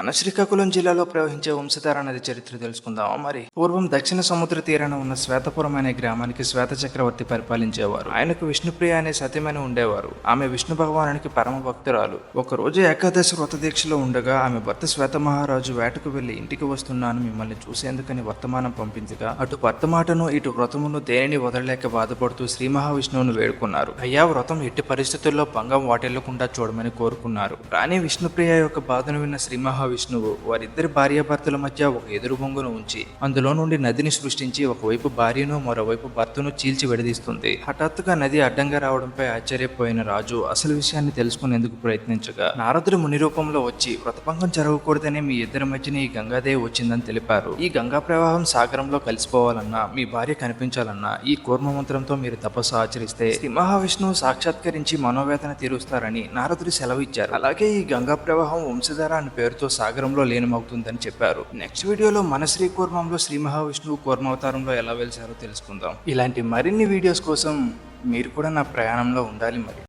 మన శ్రీకాకుళం జిల్లాలో ప్రవహించే వంశధార నది చరిత్ర తెలుసుకుందాం మరి? పూర్వం దక్షిణ సముద్ర తీరాన ఉన్న శ్వేతపురం అనే గ్రామానికి శ్వేత చక్రవర్తి పరిపాలించేవారు. ఆయనకు విష్ణుప్రియ అనే సత్యమని ఉండేవారు. ఆమె విష్ణు భగవానునికి పరమ భక్తురాలు. ఒక రోజు ఏకాదశి వ్రత దీక్షలో ఉండగా ఆమె భర్త శ్వేత మహారాజు వేటకు వెళ్ళి ఇంటికి వస్తున్నాను మిమ్మల్ని చూసేందుకని వర్తమానం పంపించగా అటు భర్త మాటను ఇటు వ్రతమును దేనిని వదలలేక బాధపడుతూ శ్రీ మహావిష్ణువును వేడుకున్నారు. అయ్యా వ్రతం ఎట్టి పరిస్థితుల్లో భంగం వాటిల్లకుండా చూడమని కోరుకున్నారు. రాణి విష్ణుప్రియ యొక్క బాధను విన్న శ్రీ మహావిష్ణువు వారిద్దరి భార్యాభర్తల మధ్య ఒక ఎదురు బొంగును ఉంచి అందులో నుండి నదిని సృష్టించి ఒకవైపు భార్యను మరోవైపు భర్తను చీల్చి విడదీస్తుంది. హఠాత్తుగా నది అడ్డంగా రావడంపై ఆశ్చర్యపోయిన రాజు అసలు విషయాన్ని తెలుసుకునేందుకు ప్రయత్నించగా నారదుడు ముని రూపంలో వచ్చి వ్రతభంగం జరగకూడదనే మీ ఇద్దరి మధ్యన ఈ గంగాదేవి వచ్చిందని తెలిపారు. ఈ గంగా ప్రవాహం సాగరంలో కలిసిపోవాలన్నా మీ భార్య కనిపించాలన్నా ఈ కూర్మ మంత్రంతో మీరు తపస్సు ఆచరిస్తే శ్రీ మహావిష్ణువు సాక్షాత్కరించి మనోవేదన తీరుస్తారని నారదుడు సెలవు ఇచ్చారు అలాగే ఈ గంగా ప్రవాహం వంశధార అని పేరుతో సాగరంలో లీనమవుతుందని చెప్పారు. నెక్స్ట్ వీడియోలో మన శ్రీ కూర్మంలో శ్రీ మహావిష్ణువు కూర్మావతారంలో ఎలా వెలిసారో తెలుసుకుందాం. ఇలాంటి మరిన్ని వీడియోస్ కోసం మీరు కూడా నా ప్రయాణంలో ఉండాలి మరి.